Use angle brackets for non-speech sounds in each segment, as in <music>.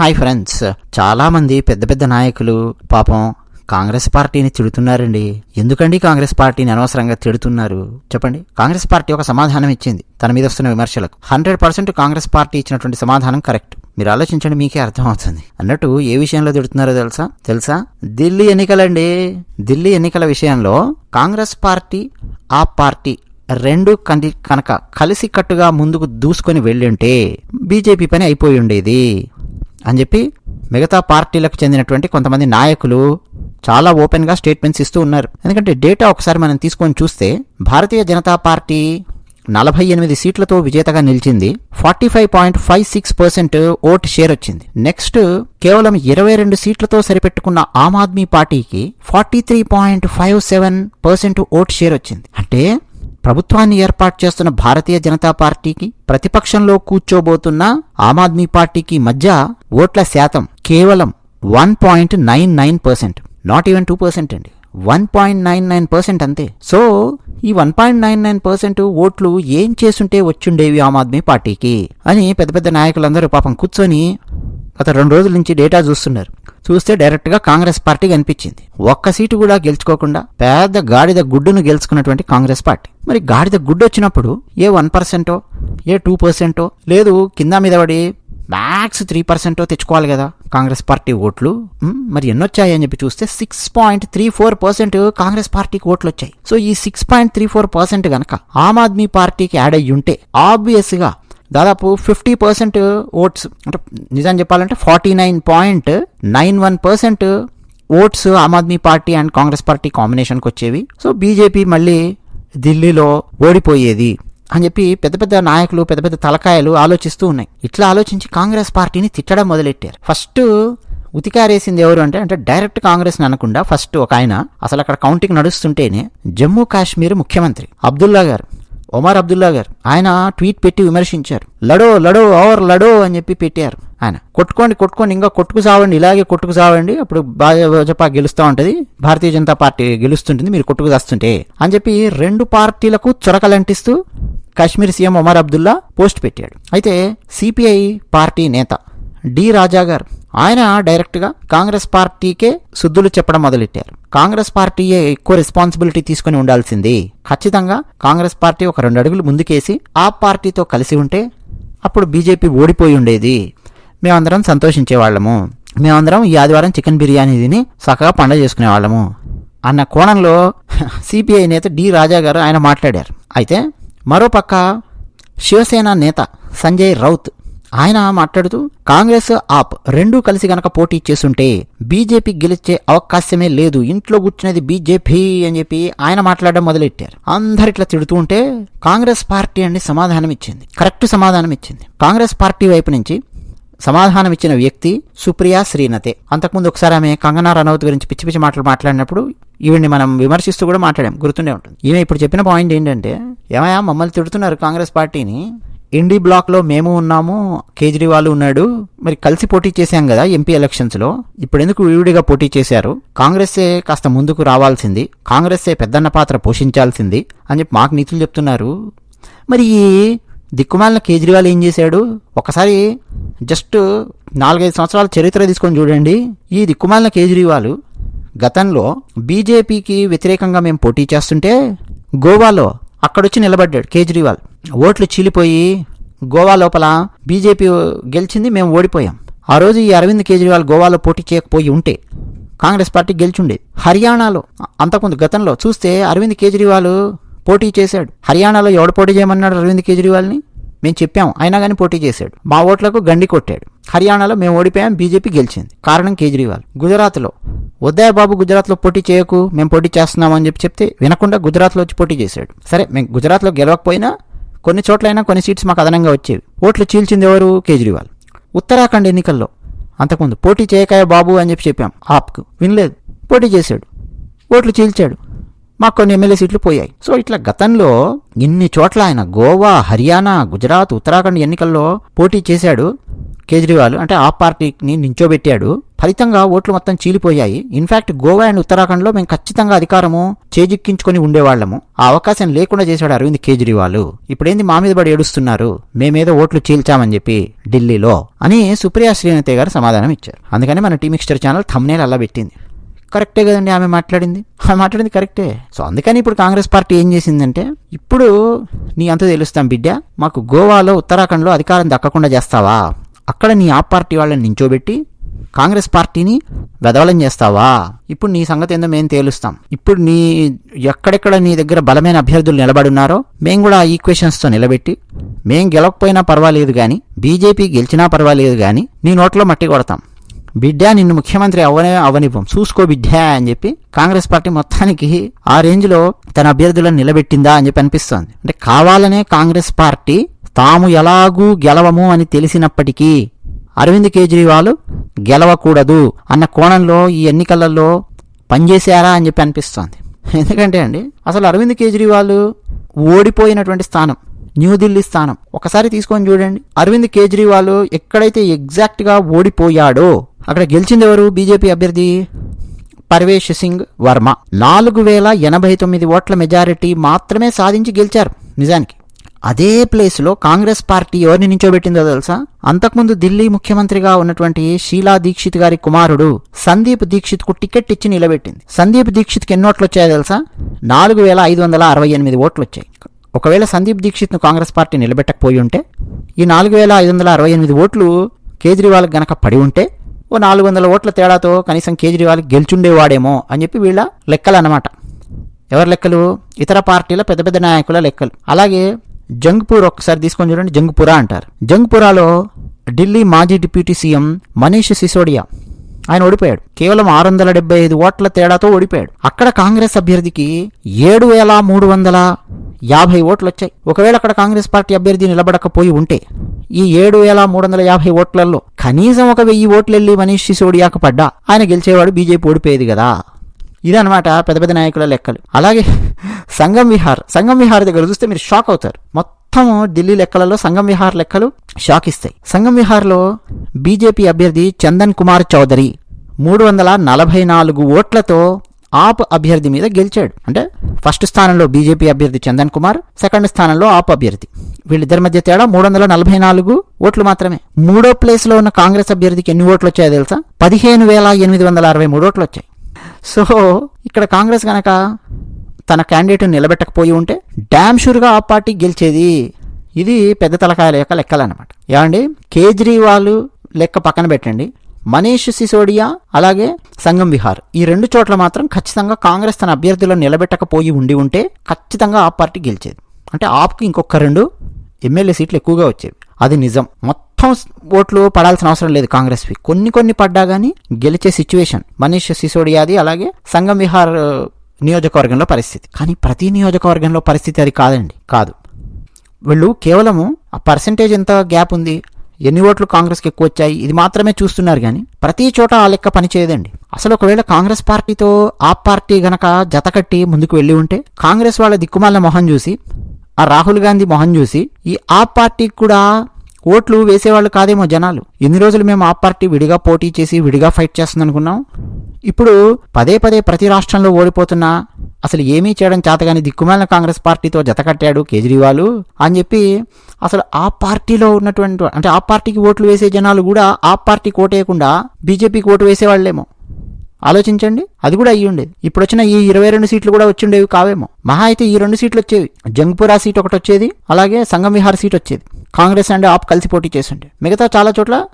Hi friends. చాలా మంది పెద్ద పెద్ద నాయకులు పాపం కాంగ్రెస్ పార్టీని తిడుతున్నారండి. ఎందుకండి కాంగ్రెస్ పార్టీని అనవసరంగా తిడుతున్నారు? చెప్పండి. కాంగ్రెస్ పార్టీ ఒక సమాధానం ఇచ్చింది. తన మీద వస్తున్న విమర్శలకు. హండ్రెడ్ పర్సెంట్ కాంగ్రెస్ పార్టీ ఇచ్చినటువంటి సమాధానం కరెక్ట్. మీరు ఆలోచించండి మీకే అర్థమవుతుంది. అన్నట్టు ఏ విషయంలో తిడుతున్నారో తెలుసా? తెలుసా? ఢిల్లీ ఎన్నికలండి. ఢిల్లీ ఎన్నికల విషయంలో కాంగ్రెస్ పార్టీ ఆ పార్టీ రెండు కంది కనుక కలిసి కట్టుగా ముందుకు దూసుకొని వెళ్ళుంటే బీజేపీ పని అయిపోయి ఉండేది. అని చెప్పి మిగతా పార్టీలకు చెందినటువంటి కొంతమంది నాయకులు చాలా ఓపెన్గా స్టేట్మెంట్స్ ఇస్తూ ఉన్నారు. ఎందుకంటే డేటా ఒకసారి మనం తీసుకొని చూస్తే భారతీయ జనతా పార్టీ నలభై ఎనిమిది సీట్లతో విజేతగా నిలిచింది. Forty five point five six percent vote share వచ్చింది. నెక్స్ట్ కేవలం ఇరవై రెండు సీట్లతో సరిపెట్టుకున్న ఆమ్ ఆద్మీ పార్టీకి forty three point five seven percent vote share వచ్చింది. అంటే ప్రభుత్వాన్ని ఏర్పాటు చేస్తున్న భారతీయ జనతా పార్టీకి ప్రతిపక్షంలో కూర్చోబోతున్న ఆమ్ ఆద్మీ పార్టీకి మధ్య ఓట్ల శాతం కేవలం one point nine nine percent not even two percent అండి. One point nine nine percent అంతే. సో ఈ one point nine nine percent ఓట్లు ఏం చేసుంటే వచ్చుండేవి ఆమ్ ఆద్మీ పార్టీకి? అని పెద్ద పెద్ద నాయకులందరూ పాపం కూర్చొని గత రెండు రోజుల నుంచి డేటా చూస్తున్నారు. చూస్తే డైరెక్ట్గా కాంగ్రెస్ పార్టీ కనిపించింది. ఒక్క సీటు కూడా గెలుచుకోకుండా పెద్ద గాడిద గుడ్డును గెలుచుకున్నటువంటి కాంగ్రెస్ పార్టీ. మరి గాడిద గుడ్డు వచ్చినప్పుడు ఏ వన్ పర్సెంటో ఏ టూ పర్సెంటో లేదు కింద మీద పడి మ్యాక్స్ త్రీ పర్సెంటో తెచ్చుకోవాలి కదా కాంగ్రెస్ పార్టీ ఓట్లు. మరి ఎన్నొచ్చాయి అని చెప్పి చూస్తే six point three four percent Congress పార్టీకి ఓట్లు వచ్చాయి సో ఈ six point three four percent గనక ఆమ్ ఆద్మీ పార్టీకి యాడ్ అయ్యి ఉంటే ఆబ్వియస్గా దాదాపు ఫిఫ్టీ పర్సెంట్ ఓట్స్ అంటే నిజం చెప్పాలంటే forty nine point nine one percent votes Aam Aadmi party and Congress party కాంబినేషన్కి వచ్చేవి. సో బీజేపీ మళ్ళీ ఢిల్లీలో ఓడిపోయేది అని చెప్పి పెద్ద పెద్ద నాయకులు పెద్ద పెద్ద తలకాయలు ఆలోచిస్తూ ఉన్నాయి. ఇట్లా ఆలోచించి కాంగ్రెస్ పార్టీని తిట్టడం మొదలెట్టారు. ఫస్ట్ ఉతికారేసింది ఎవరు అంటే అంటే డైరెక్ట్ కాంగ్రెస్ అనకుండా ఫస్ట్ ఒక ఆయన. అసలు అక్కడ కౌంటింగ్ నడుస్తుంటేనే జమ్మూ కాశ్మీర్ ముఖ్యమంత్రి అబ్దుల్లా గారు. ఒమర్ అబ్దుల్లా గారు. ఆయన ట్వీట్ పెట్టి విమర్శించారు. లడో లడో ఓవర్ లడో అని చెప్పి పెట్టారు. ఆయన కొట్టుకోండి కొట్టుకోండి ఇంకా కొట్టుకు సావండి ఇలాగే కొట్టుకు సావండి అప్పుడు భాజపా గెలుస్తూ ఉంటుంది భారతీయ జనతా పార్టీ గెలుస్తుంటుంది మీరు కొట్టుకు దాస్తుంటే అని చెప్పి రెండు పార్టీలకు చొరకలంటిస్తూ కాశ్మీర్ సీఎం ఒమర్ అబ్దుల్లా పోస్ట్ పెట్టాడు. అయితే సిపిఐ పార్టీ నేత డి రాజా గారు ఆయన డైరెక్ట్గా కాంగ్రెస్ పార్టీకే శుద్ధులు చెప్పడం మొదలెట్టారు. కాంగ్రెస్ పార్టీయే ఎక్కువ రెస్పాన్సిబిలిటీ తీసుకుని ఉండాల్సింది. ఖచ్చితంగా కాంగ్రెస్ పార్టీ ఒక రెండు అడుగులు ముందుకేసి ఆ పార్టీతో కలిసి ఉంటే అప్పుడు బీజేపీ ఓడిపోయి ఉండేది. మేమందరం సంతోషించేవాళ్ళము. మేమందరం ఈ ఆదివారం చికెన్ బిర్యానీ తిని చక్కగా పండగ చేసుకునేవాళ్ళము. అన్న కోణంలో <laughs> సిపిఐ నేత డి రాజా గారు ఆయన మాట్లాడారు. అయితే మరోపక్క శివసేన నేత సంజయ్ రౌత్ ఆయన మాట్లాడుతూ కాంగ్రెస్ ఆప్ రెండూ కలిసి గనక పోటీ చేస్తుంటే బీజేపీ గెలిచే అవకాశమే లేదు. ఇంట్లో కూర్చునేది బీజేపీ అని చెప్పి ఆయన మాట్లాడడం మొదలెట్టారు. అందరు ఇట్లా తిడుతూ ఉంటే కాంగ్రెస్ పార్టీ అని సమాధానం ఇచ్చింది. కరెక్ట్ సమాధానం ఇచ్చింది. కాంగ్రెస్ పార్టీ వైపు నుంచి సమాధానం ఇచ్చిన వ్యక్తి సుప్రియా శ్రీనతే. అంతకుముందు ఒకసారి ఆమె కంగనా రనౌత్ గురించి పిచ్చి పిచ్చి మాటలు మాట్లాడినప్పుడు ఈవిడ్ని మనం విమర్శిస్తూ కూడా మాట్లాడాం. గుర్తుండే ఉంటుంది. ఈమె ఇప్పుడు చెప్పిన పాయింట్ ఏంటంటే ఏమయ్యా మమ్మల్ని తిడుతున్నారు కాంగ్రెస్ పార్టీని. ఇండి బ్లాక్లో మేము ఉన్నాము కేజ్రీవాల్ ఉన్నాడు. మరి కలిసి పోటీ చేశాం కదా ఎంపీ ఎలక్షన్స్లో. ఇప్పుడు ఎందుకు విడివిడిగా పోటీ చేశారు? కాంగ్రెస్సే కాస్త ముందుకు రావాల్సింది. కాంగ్రెస్సే పెద్దన్న పాత్ర పోషించాల్సింది అని చెప్పి మాకు నీతులు చెప్తున్నారు. మరి ఈ దిక్కుమాలిన కేజ్రీవాల్ ఏం చేశాడు? ఒకసారి జస్ట్ నాలుగైదు సంవత్సరాల చరిత్ర తీసుకొని చూడండి. ఈ దిక్కుమాలిన కేజ్రీవాల్ గతంలో బీజేపీకి వ్యతిరేకంగా మేము పోటీ చేస్తుంటే గోవాలో అక్కడొచ్చి నిలబడ్డాడు కేజ్రీవాల్. ఓట్లు చీలిపోయి గోవా లోపల బీజేపీ గెలిచింది మేము ఓడిపోయాం. ఆ రోజు ఈ అరవింద్ కేజ్రీవాల్ గోవాలో పోటీ చేయకపోయి ఉంటే కాంగ్రెస్ పార్టీ గెలిచుండేది హర్యానాలో అంతకుముందు గతంలో చూస్తే అరవింద్ కేజ్రీవాల్ పోటీ చేశాడు. హర్యానాలో ఎవడు పోటీ చేయమన్నాడు అరవింద్ కేజ్రీవాల్ని? మేము చెప్పాం అయినా కానీ పోటీ చేశాడు. మా ఓట్లకు గండి కొట్టాడు. హర్యానాలో మేము ఓడిపోయాం బీజేపీ గెలిచింది. కారణం కేజ్రీవాల్. గుజరాత్లో. ఉదయ బాబు గుజరాత్లో పోటీ చేయకు మేము పోటీ చేస్తున్నామని చెప్పి చెప్తే వినకుండా గుజరాత్లో వచ్చి పోటీ చేశాడు. సరే మేము గుజరాత్లో గెలవకపోయినా కొన్ని చోట్లైనా కొన్ని సీట్స్ మాకు అదనంగా వచ్చేవి. ఓట్లు చీల్చింది ఎవరు? కేజ్రీవాల్. ఉత్తరాఖండ్ ఎన్నికల్లో అంతకుముందు పోటీ చేయకాయ బాబు అని చెప్పి చెప్పాం. ఆప్కు. వినలేదు. పోటీ చేశాడు. ఓట్లు చీల్చాడు. మాకు కొన్ని ఎమ్మెల్యే సీట్లు పోయాయి. సో ఇట్లా గతంలో ఇన్ని చోట్ల ఆయన గోవా హర్యానా గుజరాత్ ఉత్తరాఖండ్ ఎన్నికల్లో పోటీ చేశాడు. కేజ్రీవాల్ అంటే ఆ పార్టీని నించోబెట్టాడు. ఫలితంగా ఓట్లు మొత్తం చీలిపోయాయి. ఇన్ఫాక్ట్ గోవా అండ్ ఉత్తరాఖండ్లో మేము ఖచ్చితంగా అధికారము చేజిక్కించుకొని ఉండేవాళ్ళము. ఆ అవకాశం లేకుండా చేశాడు అరవింద్ కేజ్రీవాల్. ఇప్పుడేంది మా మీద పడి ఏడుస్తున్నారు? మేమేదో ఓట్లు చీల్చామని చెప్పి ఢిల్లీలో అని సుప్రియా శ్రీనతే గారు సమాధానం ఇచ్చారు. అందుకని మన టీమిక్స్టర్ ఛానల్ థమ్నేల్ అలా పెట్టింది. కరెక్టే కదండి ఆమె మాట్లాడింది? ఆమె మాట్లాడింది కరెక్టే. సో అందుకని ఇప్పుడు కాంగ్రెస్ పార్టీ ఏం చేసిందంటే ఇప్పుడు నీ అంత తెలుస్తాం బిడ్డ మాకు గోవాలో ఉత్తరాఖండ్లో అధికారం దక్కకుండా చేస్తావా? అక్కడ నీ ఆ పార్టీ వాళ్ళని నించోబెట్టి కాంగ్రెస్ పార్టీని వెదవలం చేస్తావా? ఇప్పుడు నీ సంగతి ఏందో మేము తేలుస్తాం. ఇప్పుడు నీ ఎక్కడెక్కడ నీ దగ్గర బలమైన అభ్యర్థులు నిలబడున్నారో మేము కూడా ఆ ఈక్వేషన్స్తో నిలబెట్టి మేం గెలవకపోయినా పర్వాలేదు కానీ బీజేపీ గెలిచినా పర్వాలేదు కానీ నీ నోట్లో మట్టి కొడతాం. బిడ్డా నిన్ను ముఖ్యమంత్రి అవనే అవనివ్వం చూసుకో బిడ్డా అని చెప్పి కాంగ్రెస్ పార్టీ మొత్తానికి ఆ రేంజ్లో తన అభ్యర్థులను నిలబెట్టిందా అని చెప్పి అనిపిస్తోంది. అంటే కావాలనే కాంగ్రెస్ పార్టీ తాము ఎలాగూ గెలవము అని తెలిసినప్పటికీ అరవింద్ కేజ్రీవాల్ గెలవకూడదు అన్న కోణంలో ఈ ఎన్నికలలో పనిచేశారా అని చెప్పి అనిపిస్తోంది. ఎందుకంటే అండి అసలు అరవింద్ కేజ్రీవాల్ ఓడిపోయినటువంటి స్థానం న్యూఢిల్లీ స్థానం ఒకసారి తీసుకొని చూడండి. అరవింద్ కేజ్రీవాల్ ఎక్కడైతే ఎగ్జాక్ట్గా ఓడిపోయాడో అక్కడ గెలిచింది ఎవరు? బీజేపీ అభ్యర్థి పర్వేష్ సింగ్ వర్మ. నాలుగు వేల ఎనభై తొమ్మిది ఓట్ల మెజారిటీ మాత్రమే సాధించి గెలిచారు నిజానికి. అదే ప్లేస్లో కాంగ్రెస్ పార్టీ ఎవరిని నించోబెట్టిందో తెలుసా? అంతకుముందు ఢిల్లీ ముఖ్యమంత్రిగా ఉన్నటువంటి షీలా దీక్షిత్ గారి కుమారుడు సందీప్ దీక్షిత్కు టికెట్ ఇచ్చి నిలబెట్టింది. సందీప్ దీక్షిత్కి ఎన్ని ఓట్లు వచ్చాయో తెలుసా? నాలుగు వేల ఐదు వందల అరవై ఎనిమిది ఓట్లు వచ్చాయి ఒకవేళ సందీప్ దీక్షిత్ను కాంగ్రెస్ పార్టీ నిలబెట్టకపోయి ఉంటే ఈ నాలుగు వేల ఐదు వందల అరవై ఎనిమిది ఓట్లు కేజ్రీవాల్ గనక పడి ఉంటే ఓ నాలుగు వందల ఓట్ల తేడాతో కనీసం కేజ్రీవాల్ గెలుచుండేవాడేమో అని చెప్పి వీళ్ళ లెక్కలు అన్నమాట ఎవరి లెక్కలు? ఇతర పార్టీల పెద్ద పెద్ద నాయకుల లెక్కలు. అలాగే జంగ్పూర్ ఒక్కసారి తీసుకొని చూడండి జంగ్పురా అంటారు. జంగ్పురాలో ఢిల్లీ మాజీ డిప్యూటీ సీఎం మనీష్ సిసోడియా. ఆయన ఓడిపోయాడు. కేవలం ఆరు వందల డెబ్బై ఐదు ఓట్ల తేడాతో ఓడిపోయాడు. అక్కడ కాంగ్రెస్ అభ్యర్థికి ఏడు వేల మూడు వందల యాభై ఓట్లు వచ్చాయి ఒకవేళ అక్కడ కాంగ్రెస్ పార్టీ అభ్యర్థి నిలబడకపోయి ఉంటే ఈ ఏడు వేల మూడు వందల యాభై ఓట్లలో కనీసం ఒక వెయ్యి ఓట్లు వెళ్ళి మనీష్ సిసోడియాకు పడ్డా. ఆయన గెలిచేవాడు బీజేపీ ఓడిపోయేది కదా. ఇదనమాట పెద్ద పెద్ద నాయకుల లెక్కలు. అలాగే సంగం విహార్. సంగం విహార్ దగ్గర చూస్తే మీరు షాక్ అవుతారు. మొత్తం ఢిల్లీ లెక్కలలో సంగం విహార్ లెక్కలు షాక్ ఇస్తాయి. సంగం విహార్లో బీజేపీ అభ్యర్థి చందన్ కుమార్ చౌదరి మూడు వందల నలభై నాలుగు ఓట్లతో ఆప్ అభ్యర్థి మీద గెలిచాడు. అంటే ఫస్ట్ స్థానంలో బీజేపీ అభ్యర్థి చందన్ కుమార్ సెకండ్ స్థానంలో ఆప్ అభ్యర్థి. వీళ్ళిద్దరి మధ్య తేడా మూడు వందల నలభై నాలుగు ఓట్లు మాత్రమే. మూడో ప్లేస్లో ఉన్న కాంగ్రెస్ అభ్యర్థికి ఎన్ని ఓట్లు వచ్చాయో తెలుసా? పదిహేను వేల ఎనిమిది వందల అరవై మూడు ఓట్లు వచ్చాయి. సో ఇక్కడ కాంగ్రెస్ కనుక తన క్యాండిడేట్ నిలబెట్టకపోయి ఉంటే డ్యామ్ షూర్గా ఆ పార్టీ గెలిచేది. ఇది పెద్ద తలకాయల యొక్క లెక్కలన్నమాట. ఏమండి? కేజ్రీవాల్ లెక్క పక్కన పెట్టండి. మనీష్ సిసోడియా అలాగే సంగం విహార్. ఈ రెండు చోట్ల మాత్రం ఖచ్చితంగా కాంగ్రెస్ తన అభ్యర్థులను నిలబెట్టకపోయి ఉండి ఉంటే ఖచ్చితంగా ఆ పార్టీ గెలిచేది. అంటే ఆప్కి ఇంకొక రెండు ఎమ్మెల్యే సీట్లు ఎక్కువగా వచ్చేవి. అది నిజం. మొత్తం ఓట్లు పడాల్సిన అవసరం లేదు కాంగ్రెస్వి. కొన్ని కొన్ని పడ్డా కానీ గెలిచే సిచ్యువేషన్. మనీష్ సిసోడియాది అలాగే సంగం విహార్ నియోజకవర్గంలో పరిస్థితి. కానీ ప్రతి నియోజకవర్గంలో పరిస్థితి అది కాదండి. కాదు. వీళ్ళు కేవలము ఆ పర్సంటేజ్ ఎంత గ్యాప్ ఉంది ఎన్ని ఓట్లు కాంగ్రెస్కి ఎక్కువ వచ్చాయి ఇది మాత్రమే చూస్తున్నారు కానీ ప్రతి చోట ఆ లెక్క పనిచేయదండి అసలు ఒకవేళ కాంగ్రెస్ పార్టీతో ఆ పార్టీ గనక జతకట్టి ముందుకు వెళ్ళి ఉంటే కాంగ్రెస్ వాళ్ళ దిక్కుమాల మొహం చూసి ఆ రాహుల్ గాంధీ మొహం చూసి ఈ ఆ పార్టీకి కూడా ఓట్లు వేసేవాళ్ళు కాదేమో జనాలు. ఎన్ని రోజులు మేము ఆ పార్టీ విడిగా పోటీ చేసి విడిగా ఫైట్ చేస్తుంది అనుకున్నాం ఇప్పుడు పదే పదే ప్రతి రాష్ట్రంలో ఓడిపోతున్నా అసలు ఏమీ చేయడం చేతగాని దిక్కుమాలిన కాంగ్రెస్ పార్టీతో జతకట్టాడు కేజ్రీవాల్ అని చెప్పి అసలు ఆ పార్టీలో ఉన్నటువంటి అంటే ఆ పార్టీకి ఓట్లు వేసే జనాలు కూడా ఆ పార్టీకి ఓటేయకుండా బీజేపీకి ఓటు వేసేవాళ్ళేమో. ఆలోచించండి. అది కూడా అయ్యి ఉండేది. ఇప్పుడు వచ్చిన ఈ ఇరవై రెండు సీట్లు కూడా వచ్చి ఉండేవి కావేమో. మహా అయితే ఈ రెండు సీట్లు వచ్చేవి. జంగ్పురా సీట్ ఒకటి వచ్చేది అలాగే సంగం విహార్ సీట్ వచ్చేది. కాంగ్రెస్ అండ్ ఆప్ కలిసి పోటీ చేసిండే మిగతా చాలా చోట్ల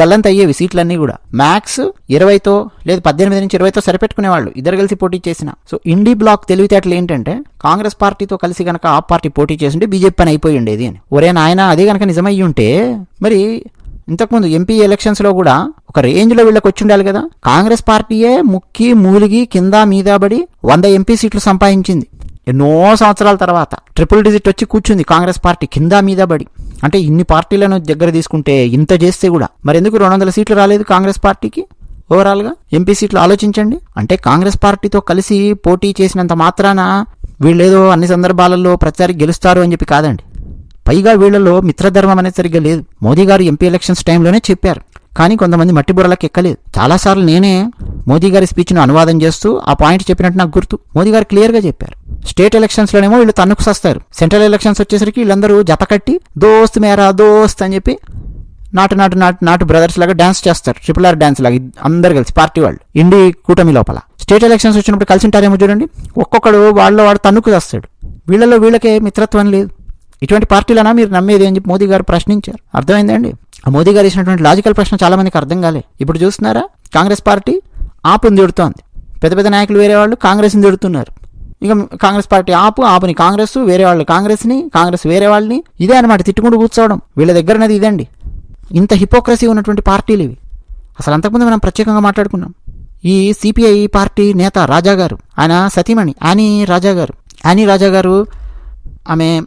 గల్లంత అయ్యేవి సీట్లన్నీ కూడా. మ్యాక్స్ ఇరవైతో లేదు పద్దెనిమిది నుంచి ఇరవైతో సరిపెట్టుకునేవాళ్ళు. ఇద్దరు కలిసి పోటీ చేసిన. సో ఇండీ బ్లాక్ తెలివితేటలు ఏంటంటే కాంగ్రెస్ పార్టీతో కలిసి గనక ఆ పార్టీ పోటీ చేస్తుంటే బీజేపీ పని అయిపోయి ఉండేది అని. ఒరే నాయన అదే గనక నిజమయ్యి ఉంటే మరి ఇంతకుముందు ఎంపీ ఎలక్షన్స్లో కూడా ఒక రేంజ్లో వీళ్ళకి వచ్చి ఉండాలి కదా. కాంగ్రెస్ పార్టీయే ముక్కి మూలిగి కింద మీద పడి వంద ఎంపీ సీట్లు సంపాదించింది. ఎన్నో సంవత్సరాల తర్వాత ట్రిపుల్ డిజిట్ వచ్చి కూర్చుంది కాంగ్రెస్ పార్టీ కింద మీద పడి. అంటే ఇన్ని పార్టీలను దగ్గర తీసుకుంటే ఇంత చేస్తే కూడా మరి ఎందుకు రెండు వందల సీట్లు రాలేదు కాంగ్రెస్ పార్టీకి? ఓవరాల్గా ఎంపీ సీట్లు ఆలోచించండి. అంటే కాంగ్రెస్ పార్టీతో కలిసి పోటీ చేసినంత మాత్రాన వీళ్ళేదో అన్ని సందర్భాలలో ప్రతిసారి గెలుస్తారు అని చెప్పి కాదండి. పైగా వీళ్ళలో మిత్రధర్మం అనేది సరిగ్గా లేదు. మోదీ గారు ఎంపీ ఎలక్షన్స్ టైంలోనే చెప్పారు. కానీ కొంతమంది మట్టి బుర్రలకు ఎక్కలేదు. చాలాసార్లు నేనే మోదీ గారి స్పీచ్ను అనువాదం చేస్తూ ఆ పాయింట్ చెప్పినట్టు నాకు గుర్తు. మోదీ గారు క్లియర్గా చెప్పారు. స్టేట్ ఎలక్షన్స్లోనేమో వీళ్ళు తన్నుకు సస్తారు. సెంట్రల్ ఎలక్షన్స్ వచ్చేసరికి వీళ్ళందరూ జత కట్టి దోస్త్ మేరా దోస్త్ అని చెప్పి నాటు నాటు నాటు నాటు బ్రదర్స్ లాగా డాన్స్ చేస్తారు. ట్రిపుల్ ఆర్ డాన్స్ లాగా అందరు కలిసి పార్టీ వాళ్ళు. ఇండి కూటమి లోపల. స్టేట్ ఎలక్షన్స్ వచ్చినప్పుడు కలిసి ఉంటారేమో చూడండి. ఒక్కొక్కడు వాళ్ళు వాడు తన్నుకు చేస్తాడు వీళ్ళలో వీళ్ళకే మిత్రత్వం లేదు. ఇటువంటి పార్టీలనా మీరు నమ్మేది అని చెప్పి మోదీ గారు ప్రశ్నించారు. అర్థమైందండి? ఆ మోదీ గారు ఇచ్చినటువంటి లాజికల్ ప్రశ్న చాలా మందికి అర్థం కాలే. ఇప్పుడు చూస్తున్నారా? కాంగ్రెస్ పార్టీ ఆపుని తిడుతోంది. పెద్ద పెద్ద నాయకులు వేరే వాళ్ళు కాంగ్రెస్ని తిడుతున్నారు. ఇక కాంగ్రెస్ పార్టీ ఆపు ఆపుని కాంగ్రెస్ వేరే వాళ్ళు కాంగ్రెస్ని కాంగ్రెస్ వేరే వాళ్ళని. ఇదే అనమాట తిట్టుకుంటూ కూర్చోవడం. వీళ్ళ దగ్గర అనేది ఇదండి. ఇంత హిపోక్రసీ ఉన్నటువంటి పార్టీలు ఇవి. అసలు అంతకుముందు మనం ప్రత్యేకంగా మాట్లాడుకున్నాం. ఈ సిపిఐ పార్టీ నేత రాజా గారు ఆయన సతీమణి ఆని రాజా గారు ఆని రాజా గారు ఆమె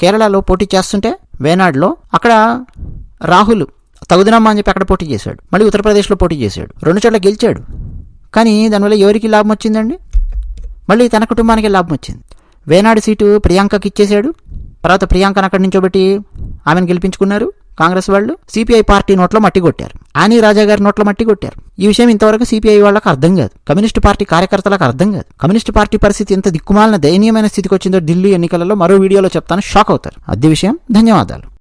కేరళలో పోటీ చేస్తుంటే వేనాడులో అక్కడ రాహుల్ తగుదనమ్మా అని చెప్పి అక్కడ పోటీ చేశాడు. మళ్ళీ ఉత్తరప్రదేశ్లో పోటీ చేశాడు. రెండు చోట్ల గెలిచాడు. కానీ దానివల్ల ఎవరికి లాభం వచ్చిందండి? మళ్ళీ తన కుటుంబానికి లాభం వచ్చింది. వేనాడు సీటు ప్రియాంకకి ఇచ్చేశాడు. తర్వాత ప్రియాంకను అక్కడి నుంచోబెట్టి ఆమెను గెలిపించుకున్నారు. కాంగ్రెస్ వాళ్ళు సిపిఐ పార్టీ నోట్లో మట్టి కొట్టారు. ఆని రాజా గారి నోట్లో మట్టి కొట్టారు. ఈ విషయం ఇంతవరకు సిపిఐ వాళ్ళకి అర్థం కాదు. కమ్యూనిస్ట్ పార్టీ కార్యకర్తలకు అర్థం కాదు. కమ్యూనిస్ట్ పార్టీ పరిస్థితి ఎంత దిక్కుమాలిన దయనీయమైన స్థితికి వచ్చిందో ఢిల్లీ ఎన్నికలలో మరో వీడియోలో చెప్తాను. షాక్ అవుతారు. అద్దె విషయం. ధన్యవాదాలు.